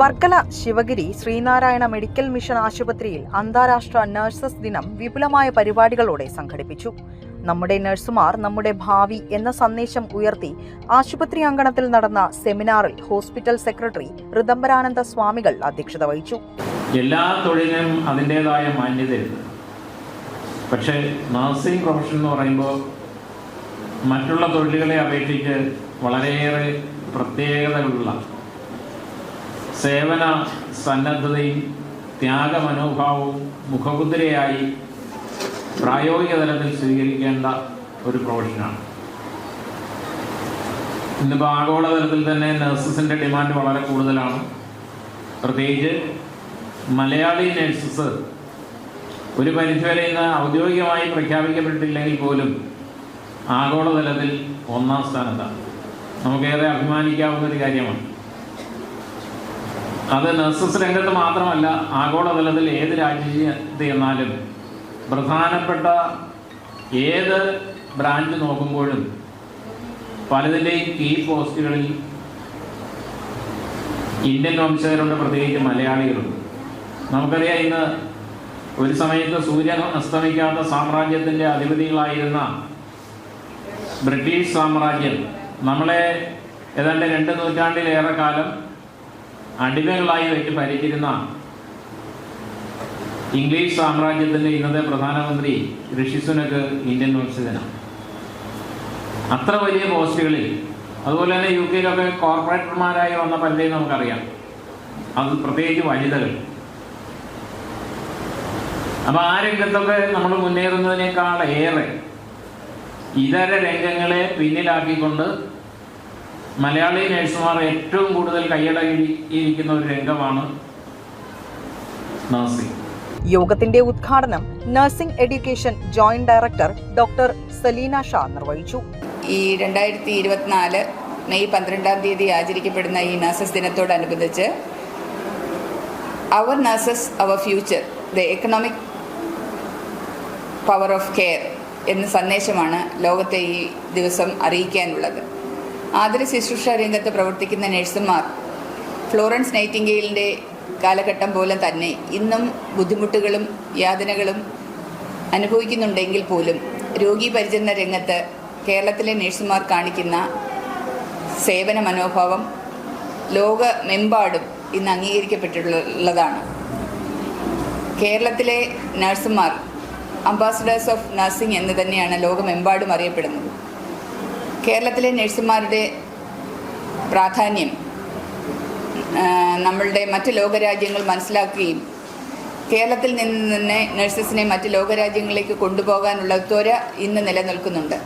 Varkala Sivagiri Sreenarayana medical mission ആശുപത്രിയിൽ അന്താരാഷ്ട്ര nurses ദിനം വിപുലമായ പരിപാടികളോടെ സംഘടിപ്പിച്ചു. നമ്മുടെ നഴ്സുമാർ നമ്മുടെ ഭാവി എന്ന സന്ദേശം ഉയർത്തി ആശുപത്രി അങ്കണത്തിൽ നടന്ന സെമിനാറിൽ ഹോസ്പിറ്റൽ സെക്രട്ടറി ഋതംബരാനന്ദ സ്വാമികൾ അധ്യക്ഷത വഹിച്ചു. എല്ലാ തൊഴിലിനും അതിന്റെതായ മാന്യതയുണ്ട് പക്ഷേ നഴ്സിംഗ് പ്രൊഫഷൻ എന്ന് പറയുമ്പോൾ മറ്റുള്ള തൊഴിലുകളെ അപേക്ഷിച്ച് വളരെയേറെ പ്രത്യേകതകളുള്ള സേവന സന്നദ്ധതയും ത്യാഗമനോഭാവവും മുഖമുദ്രയായി പ്രായോഗിക തലത്തിൽ സ്വീകരിക്കേണ്ട ഒരു പ്രൊഫഷനാണ്. ഇന്നിപ്പോൾ ആഗോളതലത്തിൽ തന്നെ നഴ്സസിന്റെ ഡിമാൻഡ് വളരെ കൂടുതലാണ്. പ്രത്യേകിച്ച് മലയാളി നഴ്സസ് ഒരു പരിധിവരെ ഇന്ന് ഔദ്യോഗികമായി പ്രഖ്യാപിക്കപ്പെട്ടില്ലെങ്കിൽ പോലും ആഗോളതലത്തിൽ ഒന്നാം സ്ഥാനത്താണ്. നമുക്കേറെ അഭിമാനിക്കാവുന്ന ഒരു കാര്യമാണ്. അത് നഴ്സസ് രംഗത്ത് മാത്രമല്ല ആഗോളതലത്തിൽ ഏത് രാജ്യത്ത് എന്നാലും പ്രധാനപ്പെട്ട ഏത് ബ്രാഞ്ച് നോക്കുമ്പോഴും പലതിന്റെയും കീ പോസ്റ്റുകളിൽ ഇന്ത്യൻ വംശജരുണ്ട് പ്രത്യേകിച്ച് മലയാളികളുണ്ട് നമുക്കറിയാം ഇന്ന് ഒരു സമയത്ത് സൂര്യൻ അസ്തമിക്കാത്ത സാമ്രാജ്യത്തിന്റെ അധിപതികളായിരുന്ന ബ്രിട്ടീഷ് സാമ്രാജ്യം. നമ്മളെ ഏതാണ്ട് രണ്ട് നൂറ്റാണ്ടിലേറെ കാലം അടിമകളായി വെച്ച് ഭരിച്ചിരുന്ന ഇംഗ്ലീഷ് സാമ്രാജ്യത്തിന്റെ ഇന്നത്തെ പ്രധാനമന്ത്രി ഋഷി സുനക് ഇന്ത്യൻ വംശജനാണ്. അത്ര വലിയ പോസ്റ്റുകളിൽ അതുപോലെ തന്നെ യു കെയിലൊക്കെ കോർപ്പറേറ്റർമാരായി വന്ന പലരെയും നമുക്കറിയാം. അത് പ്രത്യേകിച്ച് വനിതകൾ. അപ്പൊ ആ രംഗത്തൊക്കെ നമ്മൾ മുന്നേറുന്നതിനേക്കാൾ ഏറെ ഇതര രംഗങ്ങളെ പിന്നിലാക്കിക്കൊണ്ട് മലയാളി നഴ്സുമാർ ഏറ്റവും കൂടുതൽ കൈയടയിരിക്കുന്ന ഒരു രംഗമാണ് നഴ്സിംഗ്. യോഗത്തിന്റെ ഉദ്ഘാടനം nursing education joint director doctor Saleena Shah നിർവഹിച്ചു. ഈ രണ്ടായിരത്തി ഇരുപത്തിനാല് മെയ് പന്ത്രണ്ടാം തീയതി ആചരിക്കപ്പെടുന്ന ഈ നഴ്സസ് ദിനത്തോടനുബന്ധിച്ച് our nurses our future the economic power of care എന്ന സന്ദേശമാണ് ലോകത്തെ ഈ ദിവസം അറിയിക്കാനുള്ളത്. ആതുര ശുശ്രൂഷ രംഗത്ത് പ്രവർത്തിക്കുന്ന നഴ്സുമാർ ഫ്ലോറൻസ് നൈറ്റിംഗെയിലിന്റെ കാലഘട്ടം പോലെ തന്നെ ഇന്നും ബുദ്ധിമുട്ടുകളും യാതനകളും അനുഭവിക്കുന്നുണ്ടെങ്കിൽ പോലും രോഗി പരിചരണ രംഗത്ത് കേരളത്തിലെ നഴ്സുമാർ കാണിക്കുന്ന സേവന മനോഭാവം ലോകമെമ്പാടും ഇന്ന് അംഗീകരിക്കപ്പെട്ടിട്ടുള്ളതാണ്. കേരളത്തിലെ നഴ്സുമാർ അംബാസഡേഴ്സ് ഓഫ് നഴ്സിംഗ് എന്ന് തന്നെയാണ് ലോകമെമ്പാടും അറിയപ്പെടുന്നത്. കേരളത്തിലെ നഴ്സുമാരുടെ പ്രാധാന്യം നമ്മളുടെ മറ്റ് ലോകരാജ്യങ്ങൾ മനസ്സിലാക്കുകയും കേരളത്തിൽ നിന്ന് തന്നെ നഴ്സസിനെ മറ്റ് ലോകരാജ്യങ്ങളിലേക്ക് കൊണ്ടുപോകാനുള്ള ത്വര ഇന്ന് നിലനിൽക്കുന്നുണ്ട്.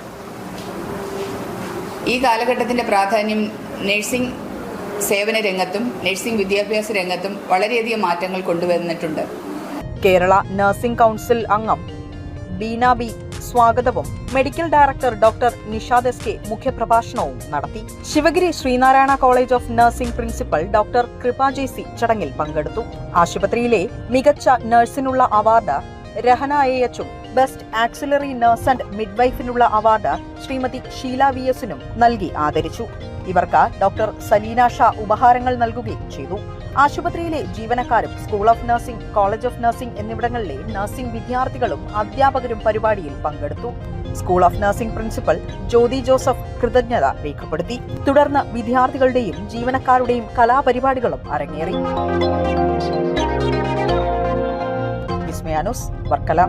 ഈ കാലഘട്ടത്തിന്റെ പ്രാധാന്യം നഴ്സിംഗ് സേവന രംഗത്തും നഴ്സിംഗ് വിദ്യാഭ്യാസ രംഗത്തും വളരെയധികം മാറ്റങ്ങൾ കൊണ്ടുവന്നിട്ടുണ്ട്. കേരള നഴ്സിംഗ് കൗൺസിൽ അംഗം ബീന ബി സ്വാഗതവും. Medical director doctor Nishad S K മുഖ്യപ്രഭാഷണവും നടത്തി. Sivagiri Sreenarayana college of nursing principal doctor Kripa J C ചടങ്ങിൽ പങ്കെടുത്തു. ആശുപത്രിയിലെ മികച്ച നഴ്സിനുള്ള അവാർഡ് രഹന എ എച്ചും ബെസ്റ്റ് ആക്സിലറി നഴ്സ് ആൻഡ് മിഡ്വൈഫിനുള്ള അവാർഡ് ശ്രീമതി ഷീല വി എസിനും നൽകി ആദരിച്ചു. ഇവർക്ക് ഡോക്ടർ സലീന ഷാ ഉപഹാരങ്ങൾ നൽകുകയും ചെയ്തു. ആശുപത്രിയിലെ ജീവനക്കാരും school of nursing college of nursing എന്നിവിടങ്ങളിലെ നഴ്സിംഗ് വിദ്യാർത്ഥികളും അധ്യാപകരും പരിപാടിയിൽ പങ്കെടുത്തു. School of nursing principal Jyothi Joseph കൃതജ്ഞത രേഖപ്പെടുത്തി. തുടർന്ന് വിദ്യാർത്ഥികളുടെയും ജീവനക്കാരുടെയും കലാപരിപാടികളും അരങ്ങേറി. വിസ്മയാനുസ് വർക്കല.